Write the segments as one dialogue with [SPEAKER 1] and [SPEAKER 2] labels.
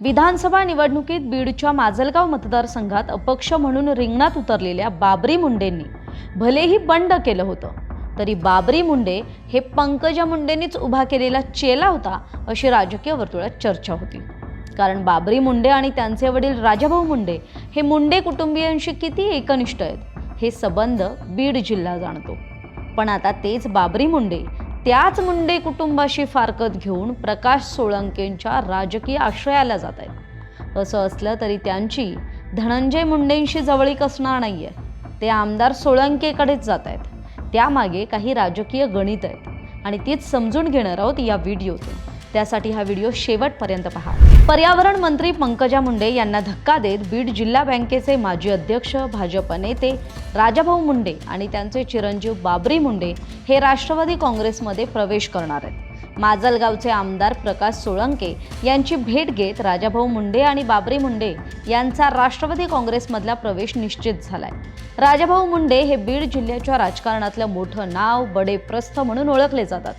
[SPEAKER 1] विधानसभा निवडणुकीत बीडच्या माजलगाव मतदारसंघात अपक्ष म्हणून रिंगणात उतरलेल्या बाबरी मुंडेंनी भलेही बंड केलं होतं तरी बाबरी मुंडे हे पंकजा मुंडेंनीच उभा केलेला चेला होता अशी राजकीय वर्तुळात चर्चा होती. कारण बाबरी मुंडे आणि त्यांचे वडील राजाभाऊ मुंडे हे मुंडे कुटुंबियांशी किती एकनिष्ठ आहेत हे संबंध बीड जिल्हा जाणतो. पण आता तेच बाबरी मुंडे त्याच मुंडे कुटुंबाशी फारकत घेऊन प्रकाश सोळंकेंच्या राजकीय आश्रयाला जात आहेत. असं असलं तरी त्यांची धनंजय मुंडेंशी जवळीक असणार नाहीये. ते आमदार सोळंकेकडेच जात आहेत. त्यामागे काही राजकीय गणित आहेत. आणि तीच समजून घेणार आहोत या व्हिडिओतून. त्यासाठी हा व्हिडिओ शेवटपर्यंत पहा. पर्यावरण मंत्री पंकजा मुंडे यांना धक्का देत बीड जिल्हा बँकेचे माजी अध्यक्ष भाजप नेते राजाभाऊ मुंडे आणि त्यांचे चिरंजीव बाबरी मुंडे हे राष्ट्रवादी काँग्रेसमध्ये प्रवेश करणार आहेत. माजलगावचे आमदार प्रकाश सोळंके यांची भेट घेत राजाभाऊ मुंडे आणि बाबरी मुंडे यांचा राष्ट्रवादी काँग्रेसमधला प्रवेश निश्चित झालाय. राजाभाऊ मुंडे हे बीड जिल्ह्याच्या राजकारणातलं मोठं नाव बडे प्रस्थ म्हणून ओळखले जातात.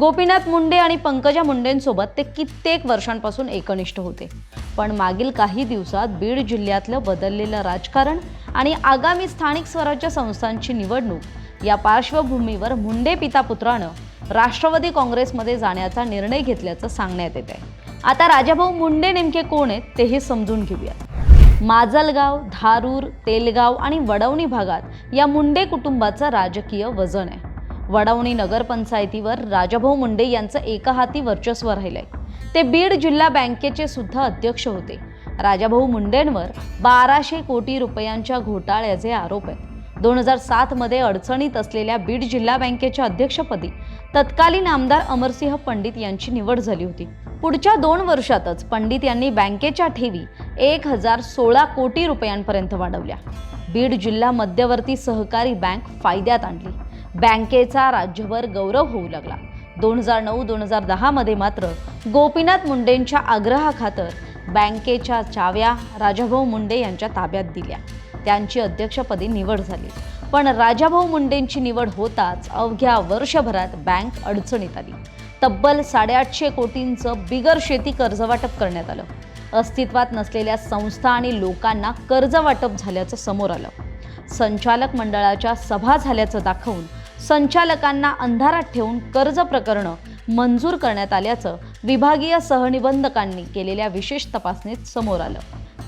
[SPEAKER 1] गोपीनाथ मुंडे आणि पंकजा मुंडेंसोबत ते कित्येक वर्षांपासून एकनिष्ठ होते. पण मागील काही दिवसात बीड जिल्ह्यातलं बदललेलं राजकारण आणि आगामी स्थानिक स्वराज्य संस्थांची निवडणूक या पार्श्वभूमीवर मुंडे पिता पुत्रानं राष्ट्रवादी काँग्रेसमध्ये जाण्याचा निर्णय घेतल्याचं सांगण्यात येत आहे. आता राजाभाऊ मुंडे नेमके कोण आहेत तेही समजून घेऊयात. माजलगाव धारूर तेलगाव आणि वडवणी भागात या मुंडे कुटुंबाचं राजकीय वजन आहे. वडवणी नगरपंचायतीवर राजाभाऊ मुंडे यांचं एकहाती वर्चस्व राहिलंय. ते बीड जिल्हा बँकेचे सुद्धा अध्यक्ष होते. राजाभाऊ मुंडेंवर बाराशे कोटी रुपयांच्या घोटाळ्याचे आरोप आहेत. दोन हजार सातमध्ये अडचणीत असलेल्या बीड जिल्हा बँकेच्या अध्यक्षपदी तत्कालीन आमदार अमरसिंह पंडित यांची निवड झाली होती. पुढच्या दोन वर्षातच पंडित यांनी बँकेच्या ठेवी एक हजार सोळा कोटी रुपयांपर्यंत वाढवल्या. बीड जिल्हा मध्यवर्ती सहकारी बँक फायद्यात आणली. बँकेचा राज्यभर गौरव होऊ लागला. दोन हजार नऊ दोन हजार दहामध्ये मात्र गोपीनाथ मुंडेंच्या आग्रहाखातर बँकेच्या चाव्या राजाभाऊ मुंडे यांच्या ताब्यात दिल्या. त्यांची अध्यक्षपदी निवड झाली. पण राजाभाऊ मुंडेंची निवड होताच अवघ्या वर्षभरात बँक अडचणीत आली. तब्बल साडेआठशे कोटींचं बिगर शेती कर्जवाटप करण्यात आलं. अस्तित्वात नसलेल्या संस्था आणि लोकांना कर्जवाटप झाल्याचं समोर आलं. संचालक मंडळाच्या सभा झाल्याचं दाखवून संचालकांना अंधारात ठेवून कर्ज प्रकरणं मंजूर करण्यात आल्याचं विभागीय सहनिबंधकांनी केलेल्या विशेष तपासणीत समोर आलं.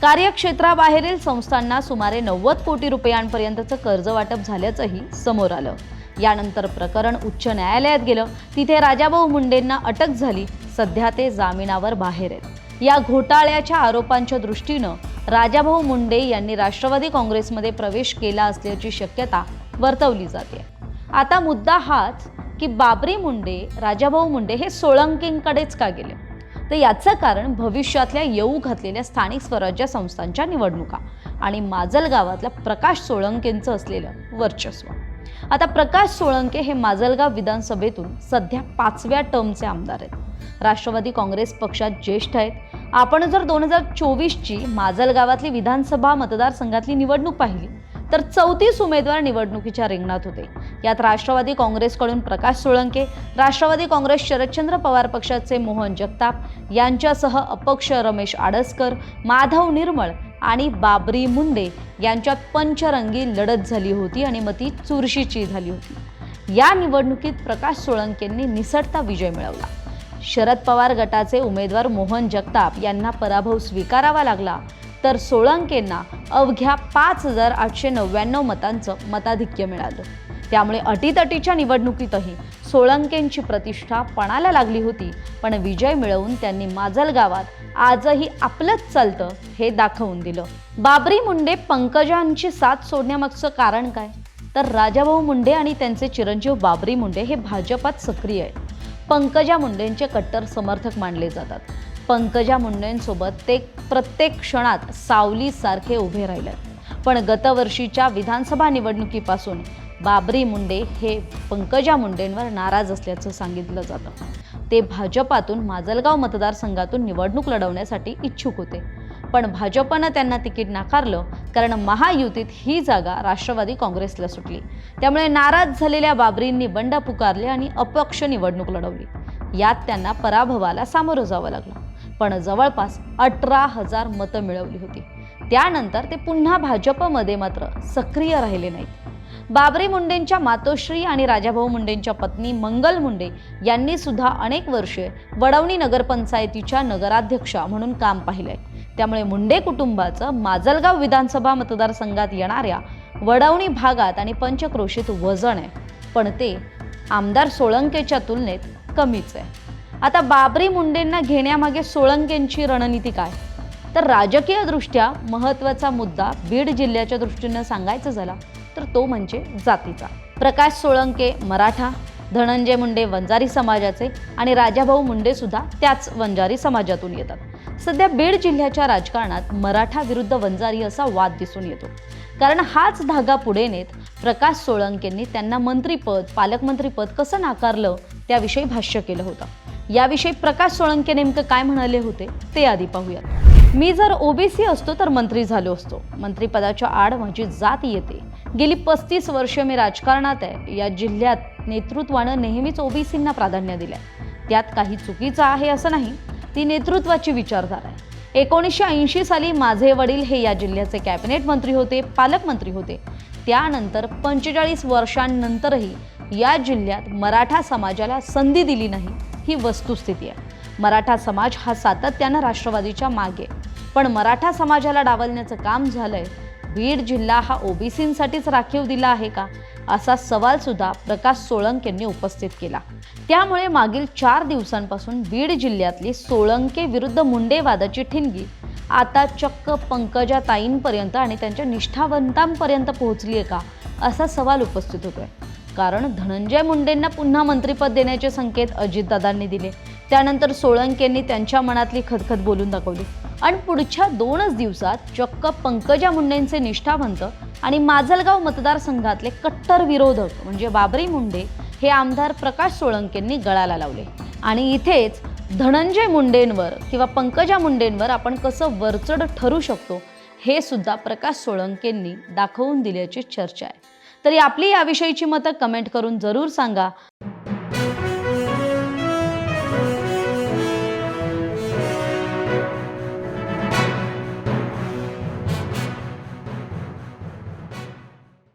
[SPEAKER 1] कार्यक्षेत्राबाहेरील संस्थांना सुमारे नव्वद कोटी रुपयांपर्यंतचं कर्ज वाटप झाल्याचंही समोर आलं. यानंतर प्रकरण उच्च न्यायालयात गेलं. तिथे राजाभाऊ मुंडेंना अटक झाली. सध्या ते जामिनावर बाहेर आहेत. या घोटाळ्याच्या आरोपांच्या दृष्टीनं राजाभाऊ मुंडे यांनी राष्ट्रवादी काँग्रेसमध्ये प्रवेश केला असल्याची शक्यता वर्तवली जाते. आता मुद्दा हाच की बाबरी मुंडे राजाभाऊ मुंडे हे सोळंकींकडेच का गेले? तर याचं कारण भविष्यातल्या येऊ घातलेल्या स्थानिक स्वराज्य संस्थांच्या निवडणुका आणि माजल गावातल्या प्रकाश सोळंकेंचं असलेलं वर्चस्व. आता प्रकाश सोळंके हे माजलगाव विधानसभेतून सध्या पाचव्या टर्मचे आमदार आहेत. राष्ट्रवादी काँग्रेस पक्षात ज्येष्ठ आहेत. आपण जर दोन हजार चोवीसची माजलगावातली विधानसभा मतदारसंघातली निवडणूक पाहिली तर चौतीस उमेदवार निवडणुकीच्या रिंगणात होते. यात राष्ट्रवादी काँग्रेसकडून प्रकाश सोळंके राष्ट्रवादी काँग्रेस शरदचंद्र पवार पक्षाचे मोहन जगताप यांच्यासह अपक्ष रमेश आडसकर माधव निर्मळ आणि बाबरी मुंडे यांच्यात पंचरंगी लढत झाली होती आणि मग ती चुरशीची झाली होती. या निवडणुकीत प्रकाश सोळंकेंनी निसटता विजय मिळवला. शरद पवार गटाचे उमेदवार मोहन जगताप यांना पराभव स्वीकारावा लागला. तर सोळंकेंना अवघ्या पाच हजार आठशे नव्याण्णव मतांचं मताधिक्य मिळालं. त्यामुळे अटीतटीच्या निवडणुकीतही सोळंकेंची प्रतिष्ठा पणाला लागली होती पण विजय मिळवून त्यांनी माजल गावात आजही आपलंच चालतं हे दाखवून दिलं. बाबरी मुंडे पंकजांची साथ सोडण्यामागचं कारण काय? तर राजाभाऊ मुंडे आणि त्यांचे चिरंजीव बाबरी मुंडे हे भाजपात सक्रिय आहेत. पंकजा मुंडेंचे कट्टर समर्थक मानले जातात. पंकजा मुंडेंसोबत ते प्रत्येक क्षणात सावलीसारखे उभे राहिले. पण गतवर्षीच्या विधानसभा निवडणुकीपासून बाबरी मुंडे हे पंकजा मुंडेंवर नाराज असल्याचं सांगितलं जातं. ते भाजपातून माजलगाव मतदारसंघातून निवडणूक लढवण्यासाठी इच्छुक होते. पण भाजपनं त्यांना तिकीट नाकारलं कारण महायुतीत ही जागा राष्ट्रवादी काँग्रेसला सुटली. त्यामुळे नाराज झालेल्या बाबरींनी बंड पुकारले आणि अपक्ष निवडणूक लढवली. यात त्यांना पराभवाला सामोरं जावं लागलं. पण जवळपास अठरा हजार मतं मिळवली होती. त्यानंतर ते पुन्हा भाजपमध्ये मात्र सक्रिय राहिले नाहीत. बाबरी मुंडेंच्या मातोश्री आणि राजाभाऊ मुंडेंच्या पत्नी मंगल मुंडे यांनी सुद्धा अनेक वर्षे वडवणी नगरपंचायतीच्या नगराध्यक्षा म्हणून काम पाहिलंय. त्यामुळे मुंडे कुटुंबाचं माजलगाव विधानसभा मतदारसंघात येणाऱ्या वडवणी भागात आणि पंचक्रोशीत वजन आहे. पण ते आमदार सोळंकेच्या तुलनेत कमीच आहे. आता बाबरी मुंडेंना घेण्यामागे सोळंकेंची रणनीती काय? तर राजकीयदृष्ट्या महत्त्वाचा मुद्दा बीड जिल्ह्याच्या दृष्टीनं सांगायचं झाला तर तो म्हणजे जातीचा. प्रकाश सोळंके मराठा धनंजय मुंडे वंजारी समाजाचे आणि राजाभाऊ मुंडे सुद्धा त्याच वंजारी समाजातून येतात. सध्या बीड जिल्ह्याच्या राजकारणात मराठा विरुद्ध वंजारी असा वाद दिसून येतो. कारण हाच धागा पुढे नेत प्रकाश सोळंकेंनी त्यांना मंत्रीपद पालकमंत्रीपद कसं नाकारलं त्याविषयी भाष्य केलं होतं. याविषयी प्रकाश सोळंके नेमकं काय म्हणाले होते ते आधी पाहूयात. मी जर ओबीसी असतो तर मंत्री झालो असतो. मंत्रीपदाच्या आड माझी जात येते. गेली पस्तीस वर्ष मी राजकारणात आहे. या जिल्ह्यात नेतृत्वानं नेहमीच ओबीसींना प्राधान्य दिलं त्यात काही चुकीचं आहे असं नाही ती नेतृत्वाची विचारधारा आहे. एकोणीसशे ऐंशी साली माझे वडील हे या जिल्ह्याचे कॅबिनेट मंत्री होते पालकमंत्री होते. त्यानंतर पंचेचाळीस वर्षांनंतरही या जिल्ह्यात मराठा समाजाला संधी दिली नाही. ही वस्तुस्थिती आहे. मराठा समाज हा सातत्यानं राष्ट्रवादीच्या मागे. पण मराठा समाजाला डावलण्याचं काम झालंय. बीड जिल्हा हा ओबीसींसाठीच राखीव दिला आहे का? असा सवाल सुद्धा प्रकाश सोळंकेंनी उपस्थित केला. त्यामुळे मागील चार दिवसांपासून बीड जिल्ह्यातली सोळंके विरुद्ध मुंडेवादाची ठिणगी आता चक्क पंकजा ताईंपर्यंत आणि त्यांच्या निष्ठावंतांपर्यंत पोहोचली आहे का? असा सवाल उपस्थित होतोय. कारण धनंजय मुंडेंना पुन्हा मंत्रिपद देण्याचे संकेत अजितदादांनी दिले. त्यानंतर सोळंकेंनी त्यांच्या मनातली खदखद बोलून दाखवली. आणि पुढच्या दोनच दिवसात चक्क पंकजा मुंडेंचे निष्ठावंत आणि माजलगाव मतदारसंघातले कट्टर विरोधक म्हणजे बाबरी मुंडे हे आमदार प्रकाश सोळंकेंनी गळाला लावले. आणि इथेच धनंजय मुंडेंवर किंवा पंकजा मुंडेंवर आपण कसं वरचढ ठरू शकतो हे सुद्धा प्रकाश सोळंकेंनी दाखवून दिल्याची चर्चा आहे. तरी आपली याविषयीची मतं कमेंट करून जरूर सांगा.